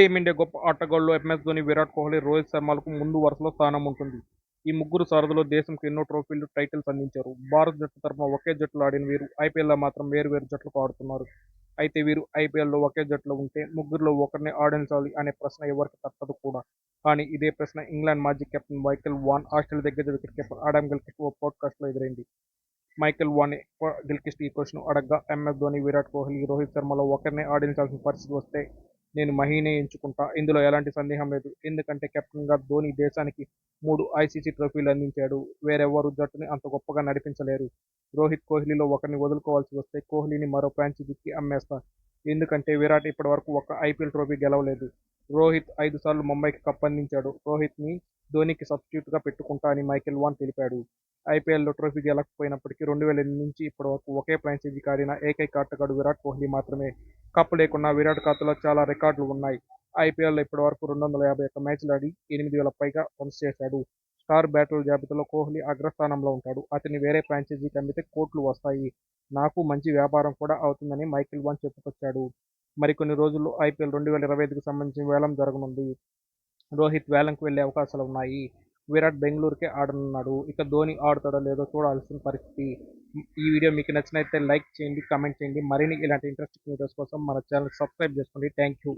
Team India గొప్ప ఆటగాళ్ళు MS Dhoni Virat Kohli Rohit శర్మలకు ముందు వరుసలో స్థానం ఉంటుంది. ఈ ముగ్గురు సారథులు దేశంకు ఎన్నో ట్రోఫీలు టైటిల్స్ అందించారు. భారత జట్టు తరఫున ఒకే జట్టులో ఆడిన వీరు ఐపీఎల్లో మాత్రం వేరు వేరు జట్లకు ఆడుతున్నారు. అయితే వీరు ఐపీఎల్లో ఒకే జట్టులో ఉంటే ముగ్గురులో ఒకరిని ఆడించాలి అనే ప్రశ్న ఎవరికి తప్పదు కూడా. కానీ ఇదే ప్రశ్న ఇంగ్లాండ్ మాజీ కెప్టెన్ మైకెల్ వాన్ ఆస్ట్రేలియా దగ్గర వికెట్ కీపర్ ఆడమ్ గిల్కిస్ట్ ఓ పాడ్కాస్ట్లో ఎదురైంది. మైకెల్ వాన్ గిల్కిస్ట్ ఈ క్వశ్చన్ అడగ్గా ఎంఎస్ ధోని విరాట్ కోహ్లీ రోహిత్ శర్మలో ఒకరిని ఆడించాల్సిన పరిస్థితి వస్తే నేను మహీనే ఎంచుకుంటా. ఇందులో ఎలాంటి సందేహం లేదు. ఎందుకంటే కెప్టెన్గా ధోని దేశానికి మూడు ఐసీసీ ట్రోఫీలు అందించాడు. వేరెవ్వరు జట్టుని అంత గొప్పగా నడిపించలేరు. రోహిత్ కోహ్లీలో ఒకరిని వదులుకోవాల్సి వస్తే కోహ్లీని మరో ఫ్రాంచైజీకి అమ్మేస్తా. ఎందుకంటే విరాట్ ఇప్పటివరకు ఒక ఐపీఎల్ ట్రోఫీ గెలవలేదు. రోహిత్ ఐదు సార్లు ముంబైకి కప్ అందించాడు. రోహిత్ని ధోనికి సబ్స్టిట్యూట్గా పెట్టుకుంటా అని మైకెల్ వాన్ తెలిపాడు. ఐపీఎల్లో ట్రోఫీ గెలకపోయినప్పటికీ రెండు వేల ఎనిమిది నుంచి ఇప్పటి వరకు ఒకే ఫ్రాంచైజీ ఆడిన ఏకైక ఆటగాడు విరాట్ కోహ్లీ మాత్రమే. కప్పు లేకున్నా విరాట్ ఖాతాలో చాలా రికార్డులు ఉన్నాయి. ఐపీఎల్లో ఇప్పటి వరకు రెండు వందల యాభై ఒక్క మ్యాచ్లు ఆడి ఎనిమిది వేల పైగా రన్స్ చేశాడు. స్టార్ బ్యాటర్ల జాబితాలో కోహ్లీ అగ్రస్థానంలో ఉంటాడు. అతని వేరే ఫ్రాంచైజీకి అమ్మితే కోట్లు వస్తాయి. నాకు మంచి వ్యాపారం కూడా అవుతుందని మైకిల్ వాన్ చెప్పుకొచ్చాడు. మరికొన్ని రోజుల్లో ఐపీఎల్ రెండు వేల ఇరవై ఐదుకు సంబంధించిన వేలం జరగనుంది. రోహిత్ వేలంకు వెళ్ళే అవకాశాలు ఉన్నాయి విరాట్ బెంగళూరుకే ఆడనున్నాడు. ఇక ధోని ఆడతాడో లేదో చూడాల్సిన పరిస్థితి. ఈ వీడియో మీకు నచ్చినట్లయితే లైక్ చేయండి కామెంట్ చేయండి. మరిన్ని ఇలాంటి ఇంట్రెస్టింగ్ వీడియోస్ కోసం మన ఛానల్ సబ్స్క్రైబ్ చేసుకోండి. Thank you